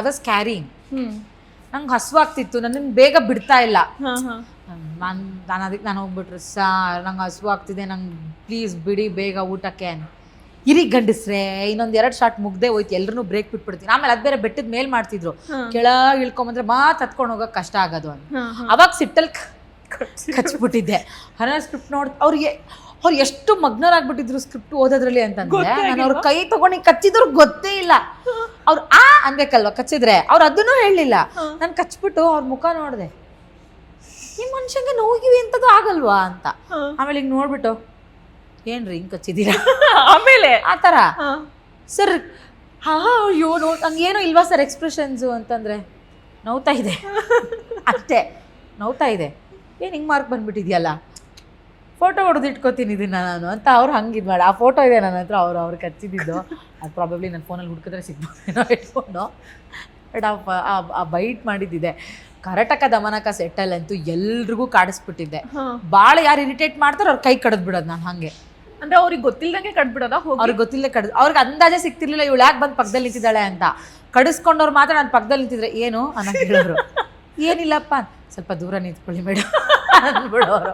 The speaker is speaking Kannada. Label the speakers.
Speaker 1: ಐ ವಾಸ್ ಕ್ಯಾರಿಂಗ್ ನಂಗೆ ಹಸುವಾಗ್ತಿತ್ತು ನನ್ನ ಬೇಗ ಬಿಡ್ತಾ ಇಲ್ಲ. ನಾನು ನಾನು ಅದಕ್ಕೆ ನಾನು ಹೋಗ್ಬಿಟ್ರೆ ಸಾರ್ ನಂಗೆ ಹಸುವಾಗ್ತಿದೆ ನಂಗೆ ಪ್ಲೀಸ್ ಬಿಡಿ ಬೇಗ ಊಟಕ್ಕೆ ಇರಿ ಗಂಡಸ್ರೆ ಇನ್ನೊಂದು ಎರಡು ಶಾಟ್ ಮುಗ್ದೆ ಹೋಯ್ತು ಎಲ್ಲರೂ ಬ್ರೇಕ್ ಬಿಟ್ಬಿಡ್ತೀನಿ. ಆಮೇಲೆ ಅದು ಬೇರೆ ಬೆಟ್ಟದ ಮೇಲ್ ಮಾಡ್ತಿದ್ರು. ಕೆಳಗೆ ಇಳ್ಕೊಂಬಂದ್ರೆ ಮಾತು ಹತ್ಕೊಂಡು ಹೋಗೋಕೆ ಕಷ್ಟ ಆಗೋದು ಅಂತ. ಅವಾಗ ಸಿಟ್ಟಲ್ ಕಚ್ಬಿಟ್ಟಿದ್ದೆ. ಹರ ಸ್ಕ್ರಿಪ್ಟ್ ನೋಡ್ ಅವ್ರಿಗೆ ಅವ್ರು ಎಷ್ಟು ಮಗ್ನರಾಗ್ಬಿಟ್ಟಿದ್ರು ಸ್ಕ್ರಿಪ್ಟ್ ಓದೋದ್ರಲ್ಲಿ ಅಂತಂದ್ರೆ ನಾನು ಅವ್ರ ಕೈ ತಗೊಂಡು ಕಚ್ಚಿದ್ರು ಗೊತ್ತೇ ಇಲ್ಲ. ಅವ್ರು ಆ ಅನ್ಬೇಕಲ್ವಾ ಕಚ್ಚಿದ್ರೆ? ಅವ್ರು ಅದನ್ನು ಹೇಳಲಿಲ್ಲ. ನಾನು ಕಚ್ಬಿಟ್ಟು ಅವ್ರ ಮುಖ ನೋಡಿದೆ. ಈ ಮನುಷ್ಯಂಗೆ ನೋವಿಗಿವಿ ಅಂತದ್ದು ಆಗಲ್ವಾ ಅಂತ. ಆಮೇಲೆ ಹಿಂಗೆ ನೋಡ್ಬಿಟ್ಟು ಏನ್ರಿ ಹಿಂಗೆ ಕಚ್ಚಿದ್ದೀರಾ?
Speaker 2: ಆಮೇಲೆ?
Speaker 1: ಆ ಥರ. ಸರ್ ಹಾ ಅಯ್ಯೋ ನೋ ಹಂಗೇನೋ ಇಲ್ವಾ ಸರ್ ಎಕ್ಸ್ಪ್ರೆಷನ್ಸು ಅಂತಂದರೆ? ನೋವ್ತಾ ಇದೆ. ಅಷ್ಟೇ. ನೋವ್ತಾ ಇದೆ. ಏನು ಹಿಂಗೆ ಮಾರ್ಕ್ ಬಂದ್ಬಿಟ್ಟಿದ್ಯಲ್ಲ? ಫೋಟೋ ಹೊಡೆದು ಇಟ್ಕೋತೀನಿ ಇದನ್ನ ನಾನು ಅಂತ ಅವ್ರು ಹಂಗೆ ಇದು ಮಾಡಿ ಆ ಫೋಟೋ ಇದೆ ನನ್ನ ಹತ್ರ ಅವ್ರು ಅವ್ರು ಕಚ್ಚಿದ್ದು. ಅದು ಪ್ರಾಬಬ್ಲಿ ನನ್ನ ಫೋನಲ್ಲಿ ಹುಡ್ಕಿದ್ರೆ ಸಿಗ್ಬೋದೇನೋ ಇಟ್ಕೊಂಡು ಬಟ್ ಆ ಬೈಟ್ ಮಾಡಿದ್ದಿದೆ. ಕರಟಕ ದಮನಕ ಸೆಟ್ಟಲ್ಲಂತೂ ಎಲ್ರಿಗೂ ಕಾಡಿಸ್ಬಿಟ್ಟಿದ್ದೆ. ಭಾಳ ಯಾರು ಇರಿಟೇಟ್ ಮಾಡ್ತಾರೋ ಅವ್ರ ಕೈ ಕಡ್ದು ಬಿಡೋದು ನಾನು ಹಾಗೆ.
Speaker 2: ಅಂದ್ರೆ ಅವ್ರಿಗೆ ಗೊತ್ತಿಲ್ಲದಂಗೆ ಕಡ್ಬಿಡೋದ ಹೋಗಿ?
Speaker 1: ಅವ್ರಿಗೆ ಗೊತ್ತಿಲ್ಲ ಕಡ್ ಅವ್ರಿಗೆ ಅಂದಾಜೆ ಸಿಗ್ತಿರ್ಲಿಲ್ಲ ಇವಳು ಯಾಕೆ ಬಂದು ಪಕ್ಕದಲ್ಲಿ ನಿಂತಿದ್ದಾಳೆ ಅಂತ. ಕಡಿಸ್ಕೊಂಡವ್ರು ಮಾತ್ರ ನಾನು ಪಕ್ಕದಲ್ಲಿ ನಿಂತಿದ್ರೆ ಏನು ಅನ್ನೋ ಹೇಳಿದ್ರು. ಏನಿಲ್ಲಪ್ಪ ಸ್ವಲ್ಪ ದೂರ ನಿಂತ್ಕೊಳ್ಳಿ ಮೇಡಮ್ ಅಂದ್ಬಿಡೋರು.